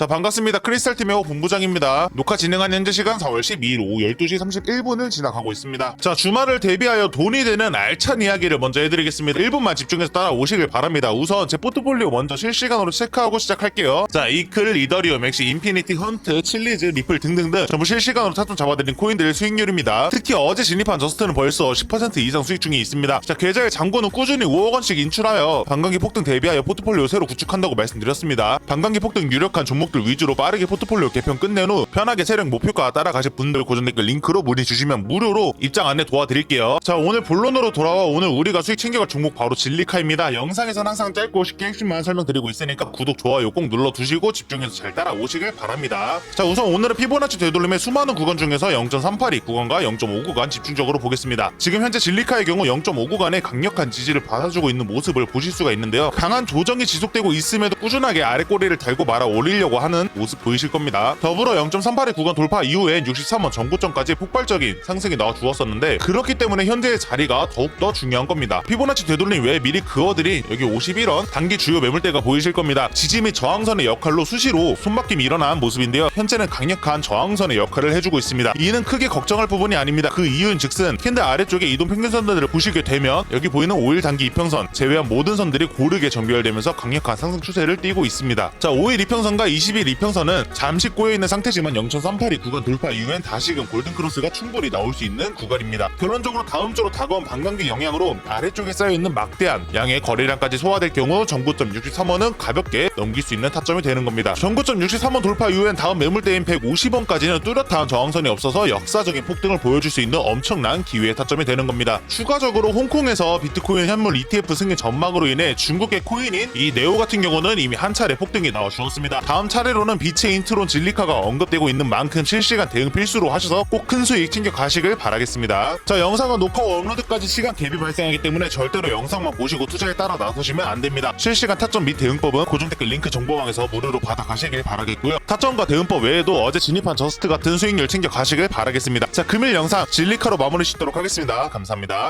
자 반갑습니다. 크리스탈 팀의 본부장입니다. 녹화 진행한 현재 시간 4월 12일 오후 12시 31분을 지나가고 있습니다. 자 주말을 대비하여 돈이 되는 알찬 이야기를 먼저 해드리겠습니다. 1분만 집중해서 따라오시길 바랍니다. 우선 제 포트폴리오 먼저 실시간으로 체크하고 시작할게요. 자 이클, 이더리움, 엑시, 인피니티, 헌트, 칠리즈, 리플 등등등 전부 실시간으로 차점 잡아드린 코인들의 수익률입니다. 특히 어제 진입한 저스트는 벌써 10% 이상 수익 중에 있습니다. 자 계좌에 잔고는 꾸준히 5억원씩 인출하여 반감기 폭등 대비하여 포트폴리오 새로 구축한다고 말씀드렸습니다. 반감기 폭등 유력한 종목 들 위주로 빠르게 포트폴리오 개편 끝낸 후 편하게 세력 목표가 따라가실 분들 고정 댓글 링크로 문의 주시면 무료로 입장 안내 도와드릴게요. 자 오늘 본론으로 돌아와 오늘 우리가 수익 챙겨갈 종목 바로 진리카입니다. 영상에선 항상 짧고 쉽게 핵심만 설명드리고 있으니까 구독 좋아요 꼭 눌러두시고 집중해서 잘 따라오시길 바랍니다. 자 우선 오늘은 피보나치 되돌림의 수많은 구간 중에서 0.382 구간과 0.5 구간 집중적으로 보겠습니다. 지금 현재 진리카의 경우 0.5 구간에 강력한 지지를 받아주고 있는 모습을 보실 수가 있는데요. 강한 조정이 지속되고 있음에도 꾸준하게 아래 꼬리를 달고 말아 올리려고 하는 모습 보이실 겁니다. 더불어 0.382 구간 돌파 이후엔 63원 전고점까지 폭발적인 상승이 나와 주었었는데 그렇기 때문에 현재의 자리가 더욱더 중요한 겁니다. 피보나치 되돌림 외에 미리 그어들이 여기 51원 단기 주요 매물대가 보이실 겁니다. 및 저항선의 역할로 수시로 손바뀜이 일어난 모습인데요. 현재는 강력한 저항선의 역할을 해주고 있습니다. 이는 크게 걱정할 부분이 아닙니다. 그 이유는 즉슨 캔들 아래쪽에 이동 평균선들을 보시게 되면 여기 보이는 5일 단기 이평선 제외한 모든 선들이 고르게 정비열되면서 강력한 상승 추세를 띠고 있습니다. 자 5일 이평선과 20일 이평선은 잠시 꼬여있는 상태지만 0.382 구간 돌파 이후엔 다시금 골든크로스가 충분히 나올 수 있는 구간입니다. 결론적으로 다음 주로 다가온 반감기 영향으로 아래쪽에 쌓여있는 막대한 양의 거래량까지 소화될 경우 전고점 63원은 가볍게 넘길 수 있는 타점이 되는 겁니다. 전고점 63원 돌파 이후엔 다음 매물대인 150원까지는 뚜렷한 저항선이 없어서 역사적인 폭등을 보여줄 수 있는 엄청난 기회의 타점이 되는 겁니다. 추가적으로 홍콩에서 비트코인 현물 ETF 승인 전망으로 인해 중국의 코인인 이 네오 같은 경우는 이미 한 차례 폭등이 나와 주었습니다. 다음 차례로는 빛의 인트론 진리카가 언급되고 있는 만큼 실시간 대응 필수로 하셔서 꼭 큰 수익 챙겨 가시길 바라겠습니다. 자 영상은 녹화와 업로드까지 시간 갭이 발생하기 때문에 절대로 영상만 보시고 투자에 따라 나서시면 안 됩니다. 실시간 타점 및 대응법은 고정 댓글 링크 정보방에서 무료로 받아 가시길 바라겠고요. 타점과 대응법 외에도 어제 진입한 저스트 같은 수익률 챙겨 가시길 바라겠습니다. 자 금일 영상 진리카로 마무리 짓도록 하겠습니다. 감사합니다